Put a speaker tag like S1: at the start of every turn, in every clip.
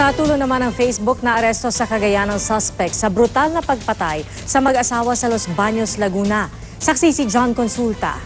S1: Sa tulo naman ng Facebook na aresto sa Cagayan ng suspect sa brutal na pagpatay sa mag-asawa sa Los Baños, Laguna. Saksi si John Consulta.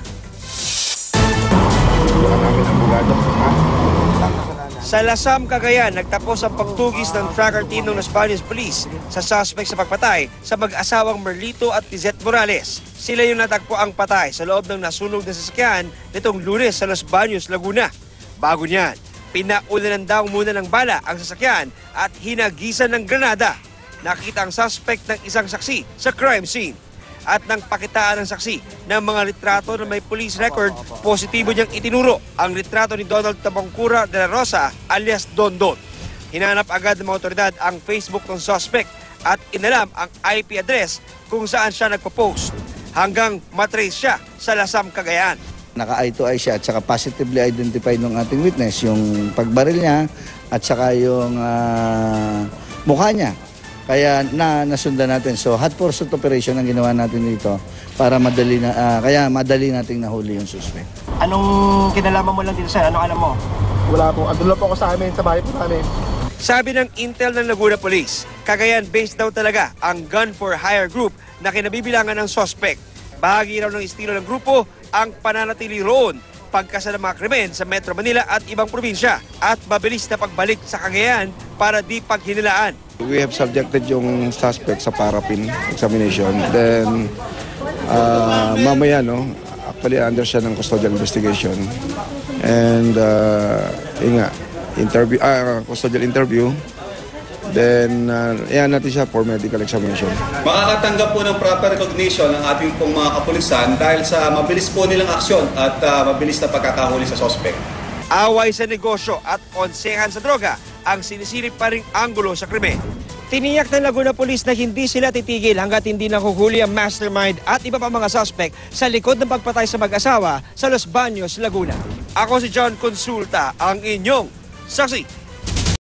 S2: Sa Lasam, Cagayan, nagtapos ang pagtugis ng tracker team ng Los Baños Police sa suspect sa pagpatay sa mag-asawang Merlito at Lizette Morales. Sila yung natagpo ang patay sa loob ng nasunog na sasakyan nitong lunes sa Los Baños, Laguna. Bago niyan, pinaulan daw muna ng bala ang sasakyan at hinagisan ng granada. Nakita ang suspect ng isang saksi sa crime scene at nang pakitaan ng saksi ng mga litrato na may police record, positibo niyang itinuro ang litrato ni Donald Tabangkura de la Rosa alias Don Don. Hinanap agad ng mga otoridad ang Facebook ng suspect at inalam ang IP address kung saan siya nagpo-post hanggang matrace siya sa Lasam, Cagayan.
S3: Naka-eye to eye siya at saka positively identified ng ating witness yung pagbaril niya at saka yung ah, mukha niya. Kaya na nasundan natin. So hot pursuit operation ang ginawa natin dito para madali na ah, kaya madali nating nahuli yung suspect.
S2: Anong kinalaman mo lang dito sir? Anong alam mo?
S4: Wala po. Andun lang po ako sa amin, sa bahay po namin.
S2: Sabi ng Intel ng Laguna Police, Cagayan based daw talaga ang Gun for Hire group na kinabibilangan ng suspect. Bahagi raw ng estilo ng grupo ang pananatili roon pagkasa ng mga krimen sa Metro Manila at ibang probinsya at mabilis na pagbalik sa Cagayan para di paghinilaan.
S5: We have subjected yung suspect sa parapin examination. Then, uh, mamaya, no, actually under siya ng custodial investigation. And, uh, yun interview, ah, custodial interview. Then, uh, iyan natin siya for medical examination.
S6: Makakatanggap po ng proper recognition ng ating pong mga kapulisan dahil sa mabilis po nilang aksyon at ah, mabilis na pagkakahuli sa sospek.
S2: Away sa negosyo at konsehan sa droga ang sinisilip pa ring anggulo sa krimen. Tiniyak ng Laguna Police na hindi sila titigil hanggat hindi nahuhuli ang mastermind at iba pa mga suspect sa likod ng pagpatay sa mag-asawa sa Los Baños, Laguna. Ako si John Consulta, ang inyong saksi